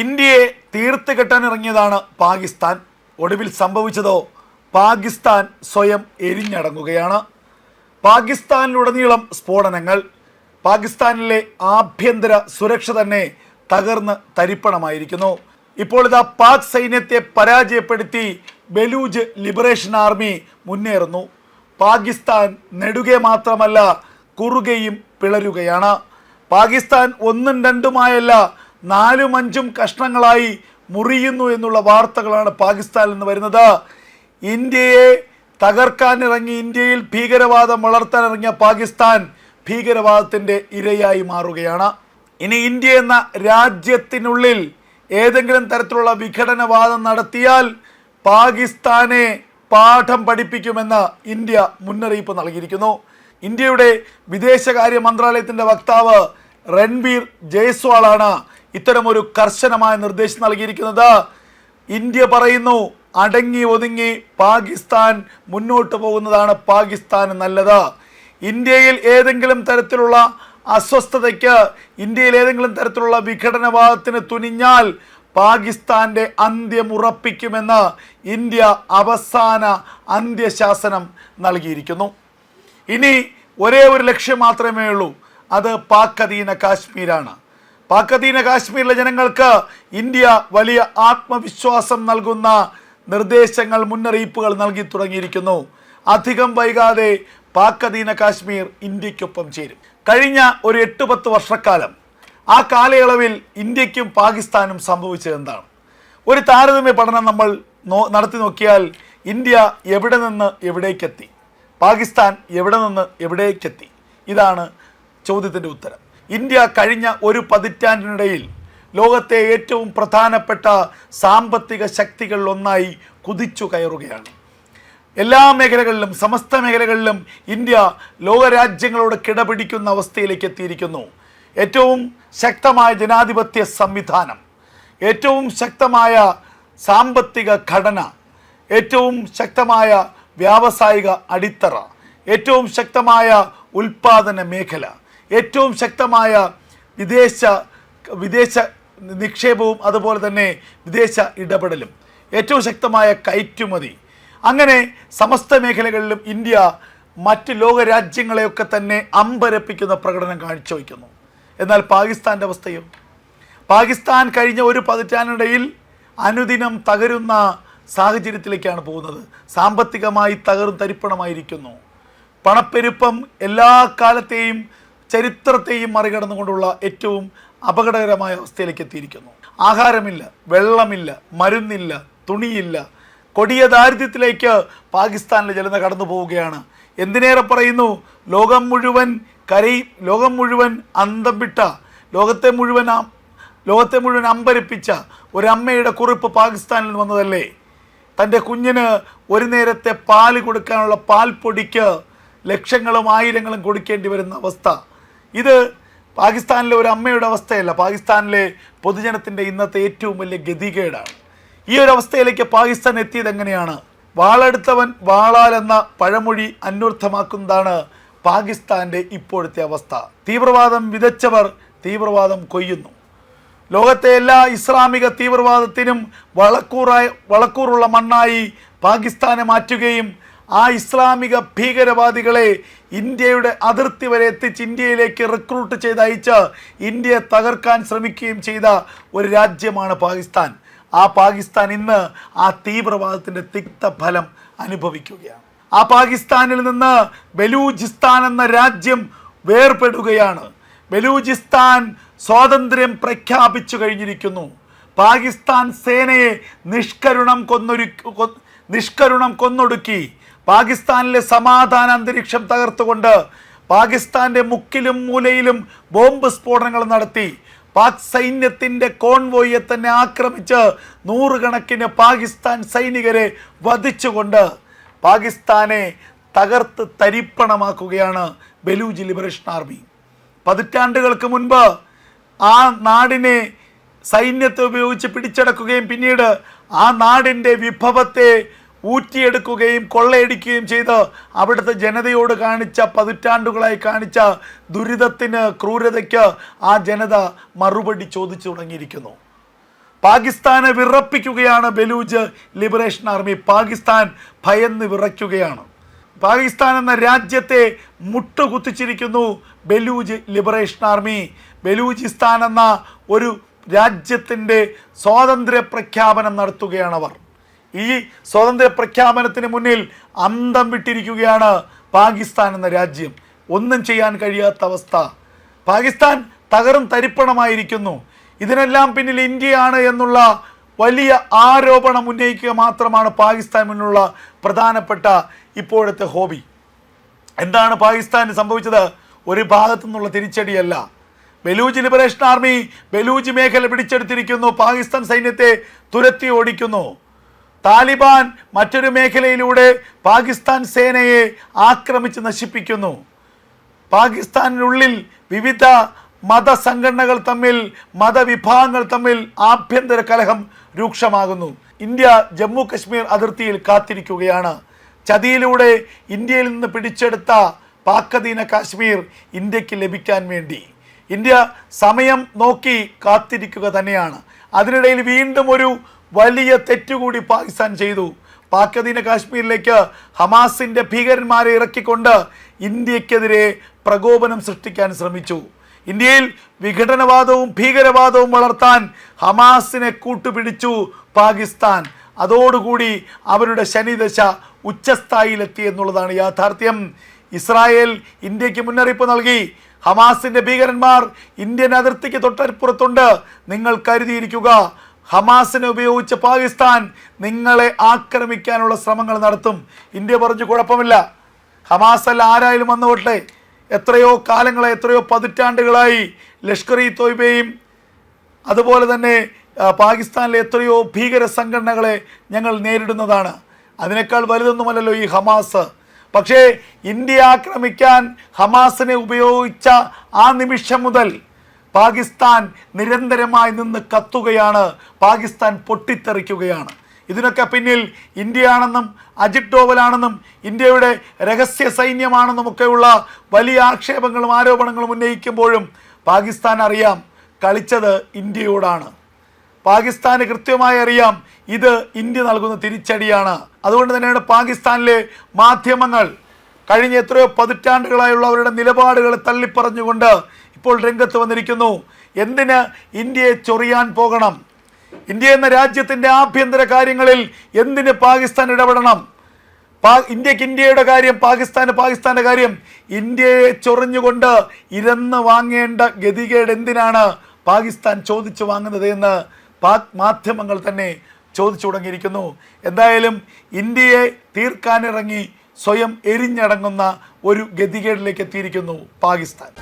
ഇന്ത്യയെ തീർത്ത് കെട്ടാനിറങ്ങിയതാണ് പാകിസ്ഥാൻ. ഒടുവിൽ സംഭവിച്ചതോ? പാകിസ്ഥാൻ സ്വയം എരിഞ്ഞടങ്ങുകയാണ്. പാകിസ്ഥാനിലുടനീളം സ്ഫോടനങ്ങൾ. പാകിസ്ഥാനിലെ ആഭ്യന്തര സുരക്ഷ തന്നെ തകർന്ന് തരിപ്പണമായിരിക്കുന്നു. ഇപ്പോൾ ഇതാ പാക് സൈന്യത്തെ പരാജയപ്പെടുത്തി ബലൂജ് ലിബറേഷൻ ആർമി മുന്നേറുന്നു. പാകിസ്ഥാൻ നെടുകെ മാത്രമല്ല കുറുകയും പിളരുകയാണ്. പാകിസ്ഥാൻ ഒന്നും രണ്ടുമായല്ല നാലും അഞ്ചും കഷ്ണങ്ങളായി മുറിയുന്നു എന്നുള്ള വാർത്തകളാണ് പാകിസ്ഥാനിൽ നിന്ന് വരുന്നത്. ഇന്ത്യയെ തകർക്കാനിറങ്ങി ഇന്ത്യയിൽ ഭീകരവാദം വളർത്താനിറങ്ങിയ പാകിസ്ഥാൻ ഭീകരവാദത്തിന്റെ ഇരയായി മാറുകയാണ്. ഇനി ഇന്ത്യ എന്ന രാജ്യത്തിനുള്ളിൽ ഏതെങ്കിലും തരത്തിലുള്ള വിഘടനവാദം നടത്തിയാൽ പാകിസ്ഥാനെ പാഠം പഠിപ്പിക്കുമെന്ന് ഇന്ത്യ മുന്നറിയിപ്പ് നൽകിയിരിക്കുന്നു. ഇന്ത്യയുടെ വിദേശകാര്യ മന്ത്രാലയത്തിന്റെ വക്താവ് രൺബീർ ജയ്സ്വാളാണ് ഇത്തരമൊരു കർശനമായ നിർദ്ദേശം നൽകിയിരിക്കുന്നത് ഇന്ത്യ പറയുന്നു അടങ്ങി ഒതുങ്ങി പാകിസ്ഥാൻ മുന്നോട്ട് പോകുന്നതാണ് പാകിസ്ഥാന് നല്ലത്. ഇന്ത്യയിൽ ഏതെങ്കിലും തരത്തിലുള്ള അസ്വസ്ഥതയ്ക്ക് ഇന്ത്യയിൽ ഏതെങ്കിലും തരത്തിലുള്ള വിഘടനവാദത്തിന് തുനിഞ്ഞാൽ പാകിസ്ഥാന്റെ അന്ത്യം ഉറപ്പിക്കുമെന്ന് ഇന്ത്യ അവസാന അന്ത്യശാസനം നൽകിയിരിക്കുന്നു. ഇനി ഒരേ ഒരു ലക്ഷ്യം മാത്രമേ ഉള്ളൂ. അത് പാക് അധീന കാശ്മീരാണ്. പാക് അധീന കാശ്മീരിലെ ജനങ്ങൾക്ക് ഇന്ത്യ വലിയ ആത്മവിശ്വാസം നൽകുന്ന നിർദ്ദേശങ്ങൾ മുന്നറിയിപ്പുകൾ നൽകി തുടങ്ങിയിരിക്കുന്നു. അധികം വൈകാതെ പാക്കതീന കാശ്മീർ ഇന്ത്യക്കൊപ്പം ചേരും. കഴിഞ്ഞ ഒരു എട്ട് പത്ത് വർഷക്കാലം ആ കാലയളവിൽ ഇന്ത്യക്കും പാകിസ്ഥാനും സംഭവിച്ചത് എന്താണ് ഒരു താരതമ്യ പഠനം നമ്മൾ നോ- നടത്തി നോക്കിയാൽ ഇന്ത്യ എവിടെ നിന്ന് എവിടേക്കെത്തി? പാകിസ്ഥാൻ എവിടെ നിന്ന് എവിടേക്കെത്തി? ഇതാണ് ചോദ്യത്തിന്റെ ഉത്തരം. ഇന്ത്യ കഴിഞ്ഞ ഒരു പതിറ്റാണ്ടിനിടയിൽ ലോകത്തെ ഏറ്റവും പ്രധാനപ്പെട്ട സാമ്പത്തിക ശക്തികളിലൊന്നായി കുതിച്ചു കയറുകയാണ്. എല്ലാ മേഖലകളിലും സമസ്ത മേഖലകളിലും ഇന്ത്യ ലോകരാജ്യങ്ങളോട് കിടപിടിക്കുന്ന അവസ്ഥയിലേക്ക് എത്തിയിരിക്കുന്നു. ഏറ്റവും ശക്തമായ ജനാധിപത്യ സംവിധാനം ഏറ്റവും ശക്തമായ സാമ്പത്തിക ഘടന ഏറ്റവും ശക്തമായ വ്യാവസായിക അടിത്തറ ഏറ്റവും ശക്തമായ ഉൽപാദന മേഖല ഏറ്റവും ശക്തമായ വിദേശ വിദേശ നിക്ഷേപവും അതുപോലെ തന്നെ വിദേശ ഇടപെടലും. ഏറ്റവും ശക്തമായ കയറ്റുമതി. അങ്ങനെ സമസ്ത മേഖലകളിലും ഇന്ത്യ മറ്റ് ലോകരാജ്യങ്ങളെയൊക്കെ തന്നെ അമ്പരപ്പിക്കുന്ന പ്രകടനം കാഴ്ചവെക്കുന്നു എന്നാൽ പാകിസ്ഥാന്റെ അവസ്ഥയും? പാകിസ്ഥാൻ കഴിഞ്ഞ ഒരു പതിറ്റാനിടയിൽ അനുദിനം തകരുന്ന സാഹചര്യത്തിലേക്കാണ് പോകുന്നത്. സാമ്പത്തികമായി തകരും തരിപ്പണമായിരിക്കുന്നു പണപ്പെരുപ്പം എല്ലാ കാലത്തെയും ചരിത്രത്തെയും മറികടന്നുകൊണ്ടുള്ള ഏറ്റവും അപകടകരമായ അവസ്ഥയിലേക്ക് എത്തിയിരിക്കുന്നു. ആഹാരമില്ല വെള്ളമില്ല മരുന്നില്ല തുണിയില്ല. കൊടിയ ദാരിദ്ര്യത്തിലേക്ക് പാകിസ്ഥാനിലെ ജനത കടന്നു പോവുകയാണ്. എന്തിനേറെ പറയുന്നു? ലോകം മുഴുവൻ കരയി ലോകം മുഴുവൻ അന്തം വിട്ട ലോകത്തെ മുഴുവൻ ലോകത്തെ മുഴുവൻ അമ്പരിപ്പിച്ച ഒരമ്മയുടെ കുറിപ്പ് പാകിസ്ഥാനിൽ വന്നതല്ലേ? തന്റെ കുഞ്ഞിന് ഒരു നേരത്തെ പാൽ കൊടുക്കാനുള്ള പാൽപ്പൊടിക്ക് ലക്ഷങ്ങളും ആയിരങ്ങളും കൊടുക്കേണ്ടി വരുന്ന അവസ്ഥ. ഇത് പാകിസ്ഥാനിലെ ഒരു അമ്മയുടെ അവസ്ഥയല്ല. പാകിസ്ഥാനിലെ പൊതുജനത്തിന്റെ ഇന്നത്തെ ഏറ്റവും വലിയ ഗതികേടാണ്. ഈ ഒരു അവസ്ഥയിലേക്ക് പാകിസ്ഥാൻ എത്തിയത് എങ്ങനെയാണ്? വാളെടുത്തവൻ വാളാൽ എന്ന പഴമൊഴി അന്വർത്ഥമാക്കുന്നതാണ് പാകിസ്ഥാന്റെ ഇപ്പോഴത്തെ അവസ്ഥ. തീവ്രവാദം വിതച്ചവർ തീവ്രവാദം കൊയ്യുന്നു. ലോകത്തെ എല്ലാ ഇസ്ലാമിക തീവ്രവാദത്തിനും വളക്കൂറായി വളക്കൂറുള്ള മണ്ണായി പാകിസ്ഥാനെ മാറ്റുകയും ആ ഇസ്ലാമിക ഭീകരവാദികളെ ഇന്ത്യയുടെ അതിർത്തി വരെ എത്തിച്ച് ഇന്ത്യയിലേക്ക് റിക്രൂട്ട് ചെയ്ത് അയച്ച് ഇന്ത്യയെ തകർക്കാൻ ശ്രമിക്കുകയും ചെയ്ത ഒരു രാജ്യമാണ് പാകിസ്ഥാൻ. ആ പാകിസ്ഥാൻ ഇന്ന് ആ തീവ്രവാദത്തിന്റെ തിക്തഫലം അനുഭവിക്കുകയാണ്. ആ പാകിസ്ഥാനിൽ നിന്ന് ബലൂചിസ്ഥാൻ എന്ന രാജ്യം വേർപെടുകയാണ്. ബലൂചിസ്ഥാൻ സ്വാതന്ത്ര്യം പ്രഖ്യാപിച്ചു കഴിഞ്ഞിരിക്കുന്നു. പാകിസ്ഥാൻ സേനയെ നിഷ്കരുണം കൊന്നൊരു നിഷ്കരുണം കൊന്നൊടുക്കി. പാകിസ്ഥാനിലെ സമാധാന അന്തരീക്ഷം തകർത്തുകൊണ്ട് പാകിസ്ഥാന്റെ മുക്കിലും മൂലയിലും ബോംബ് സ്ഫോടനങ്ങൾ നടത്തി. പാക് സൈന്യത്തിന്റെ കോൺവോയെ തന്നെ ആക്രമിച്ച് നൂറുകണക്കിന് പാകിസ്ഥാൻ സൈനികരെ വധിച്ചുകൊണ്ട് പാകിസ്ഥാനെ തകർത്ത് തരിപ്പണമാക്കുകയാണ് ബലൂജ് ലിബറേഷൻ ആർമി. പതിറ്റാണ്ടുകൾക്ക് മുൻപ് ആ നാടിനെ സൈന്യത്തെ ഉപയോഗിച്ച് പിടിച്ചടക്കുകയും പിന്നീട് ആ നാടിന്റെ വിഭവത്തെ ഊറ്റിയെടുക്കുകയും കൊള്ളയടിക്കുകയും ചെയ്ത് അവിടുത്തെ ജനതയോട് കാണിച്ച പതിറ്റാണ്ടുകളായി കാണിച്ച ദുരിതത്തിന് ക്രൂരതയ്ക്ക് ആ ജനത മറുപടി ചോദിച്ചു തുടങ്ങിയിരിക്കുന്നു. പാകിസ്ഥാനെ വിറപ്പിക്കുകയാണ് ബലൂജ് ലിബറേഷൻ ആർമി. പാകിസ്ഥാൻ ഭയന്ന് വിറയ്ക്കുകയാണ്. പാകിസ്ഥാൻ എന്ന രാജ്യത്തെ മുട്ടുകുത്തിച്ചിരിക്കുന്നു ബലൂജ് ലിബറേഷൻ ആർമി. ബലൂചിസ്ഥാൻ എന്ന ഒരു രാജ്യത്തിന്റെ സ്വാതന്ത്ര്യ പ്രഖ്യാപനം നടത്തുകയാണ് അവർ. ഈ സ്വാതന്ത്ര്യ പ്രഖ്യാപനത്തിന് മുന്നിൽ അന്തം വിട്ടിരിക്കുകയാണ് പാകിസ്ഥാൻ എന്ന രാജ്യം. ഒന്നും ചെയ്യാൻ കഴിയാത്ത അവസ്ഥ. പാകിസ്ഥാൻ തകർന്ന് തരിപ്പണമായിരിക്കുന്നു. ഇതിനെല്ലാം പിന്നിൽ ഇന്ത്യയാണ് എന്നുള്ള വലിയ ആരോപണം ഉന്നയിക്കുക മാത്രമാണ് പാകിസ്ഥാൻ മുന്നിലുള്ള പ്രധാനപ്പെട്ട ഇപ്പോഴത്തെ ഹോബി. എന്താണ് പാകിസ്ഥാന് സംഭവിച്ചത്? ഒരു ഭാഗത്തു നിന്നുള്ള തിരിച്ചടിയല്ല. ബലൂജ് ലിബറേഷൻ ആർമി ബലൂജ് മേഖല പിടിച്ചെടുത്തിരിക്കുന്നു. പാകിസ്ഥാൻ സൈന്യത്തെ തുരത്തി ഓടിക്കുന്നു. താലിബാൻ മറ്റൊരു മേഖലയിലൂടെ പാകിസ്ഥാൻ സേനയെ ആക്രമിച്ച് നശിപ്പിക്കുന്നു. പാകിസ്ഥാനിനുള്ളിൽ വിവിധ മതസംഘടനകൾ തമ്മിൽ മതവിഭാഗങ്ങൾ തമ്മിൽ ആഭ്യന്തര കലഹം രൂക്ഷമാകുന്നു. ഇന്ത്യ ജമ്മു കശ്മീർ അതിർത്തിയിൽ കാത്തിരിക്കുകയാണ്. ചതിയിലൂടെ ഇന്ത്യയിൽ നിന്ന് പിടിച്ചെടുത്ത പാക്കധീന കാശ്മീർ ഇന്ത്യയ്ക്ക് ലഭിക്കാൻ വേണ്ടി. ഇന്ത്യ സമയം നോക്കി കാത്തിരിക്കുക തന്നെയാണ്. അതിനിടയിൽ വീണ്ടും ഒരു വലിയ തെറ്റുകൂടി പാകിസ്ഥാൻ ചെയ്തു. പാക്കധീന കാശ്മീരിലേക്ക് ഹമാസിന്റെ ഭീകരന്മാരെ ഇറക്കിക്കൊണ്ട് ഇന്ത്യക്കെതിരെ പ്രകോപനം സൃഷ്ടിക്കാൻ ശ്രമിച്ചു. ഇന്ത്യയിൽ വിഘടനവാദവും ഭീകരവാദവും വളർത്താൻ ഹമാസിനെ കൂട്ടുപിടിച്ചു പാകിസ്ഥാൻ. അതോടുകൂടി അവരുടെ ശനിദശ ഉച്ചസ്ഥായിലെത്തി എന്നുള്ളതാണ് യാഥാർത്ഥ്യം. ഇസ്രായേൽ ഇന്ത്യയ്ക്ക് മുന്നറിയിപ്പ് നൽകി. ഹമാസിന്റെ ഭീകരന്മാർ ഇന്ത്യൻ അതിർത്തിക്ക് തൊട്ടപ്പുറത്തുണ്ട്. നിങ്ങൾ കരുതിയിരിക്കുക ഹമാസിനെ ഉപയോഗിച്ച് പാകിസ്ഥാൻ നിങ്ങളെ ആക്രമിക്കാനുള്ള ശ്രമങ്ങൾ നടത്തും. ഇന്ത്യ പറഞ്ഞു കുഴപ്പമില്ല. ഹമാസ് അല്ല ആരായാലും വന്നുകൊട്ടെ എത്രയോ കാലങ്ങളെ എത്രയോ പതിറ്റാണ്ടുകളായി ലഷ്കർ ഇ തോയ്ബയും അതുപോലെ തന്നെ പാകിസ്ഥാനിലെ എത്രയോ ഭീകര സംഘടനകളെ ഞങ്ങൾ നേരിടുന്നതാണ്. അതിനേക്കാൾ വലുതൊന്നുമല്ലല്ലോ ഈ ഹമാസ്. പക്ഷേ ഇന്ത്യ ആക്രമിക്കാൻ ഹമാസിനെ ഉപയോഗിച്ച ആ നിമിഷം മുതൽ പാകിസ്ഥാൻ നിരന്തരമായി നിന്ന് കത്തുകയാണ്. പാകിസ്ഥാൻ പൊട്ടിത്തെറിക്കുകയാണ്. ഇതിനൊക്കെ പിന്നിൽ ഇന്ത്യയാണെന്നും അജിത് ഡോവലാണെന്നും ഇന്ത്യയുടെ രഹസ്യ സൈന്യമാണെന്നും ഒക്കെയുള്ള വലിയ ആക്ഷേപങ്ങളും ആരോപണങ്ങളും ഉന്നയിക്കുമ്പോഴും പാകിസ്ഥാൻ അറിയാം കളിച്ചത് ഇന്ത്യയോടാണ്. പാകിസ്ഥാന് കൃത്യമായി അറിയാം ഇത് ഇന്ത്യ നൽകുന്ന തിരിച്ചടിയാണ്. അതുകൊണ്ട് തന്നെയാണ് പാകിസ്ഥാനിലെ മാധ്യമങ്ങൾ കഴിഞ്ഞ എത്രയോ പതിറ്റാണ്ടുകളായുള്ള അവരുടെ നിലപാടുകൾ തള്ളിപ്പറഞ്ഞുകൊണ്ട് ഇപ്പോൾ രംഗത്ത് വന്നിരിക്കുന്നു. എന്തിന് ഇന്ത്യയെ ചൊറിയാൻ പോകണം? ഇന്ത്യ എന്ന രാജ്യത്തിന്റെ ആഭ്യന്തര കാര്യങ്ങളിൽ എന്തിന് പാകിസ്ഥാൻ ഇടപെടണം? പാ ഇന്ത്യയ്ക്ക് ഇന്ത്യയുടെ കാര്യം പാകിസ്ഥാന് പാകിസ്ഥാന്റെ കാര്യം ഇന്ത്യയെ ചൊറിഞ്ഞുകൊണ്ട് ഇരന്ന് വാങ്ങേണ്ട ഗതികേട് എന്തിനാണ് പാകിസ്ഥാൻ ചോദിച്ചു വാങ്ങുന്നത് എന്ന് പാക് മാധ്യമങ്ങൾ തന്നെ ചോദിച്ചു തുടങ്ങിയിരിക്കുന്നു. എന്തായാലും ഇന്ത്യയെ തീർക്കാനിറങ്ങി സ്വയം എരിഞ്ഞടങ്ങുന്ന ഒരു ഗതികേടിലേക്ക് എത്തിയിരിക്കുന്നു പാകിസ്ഥാൻ.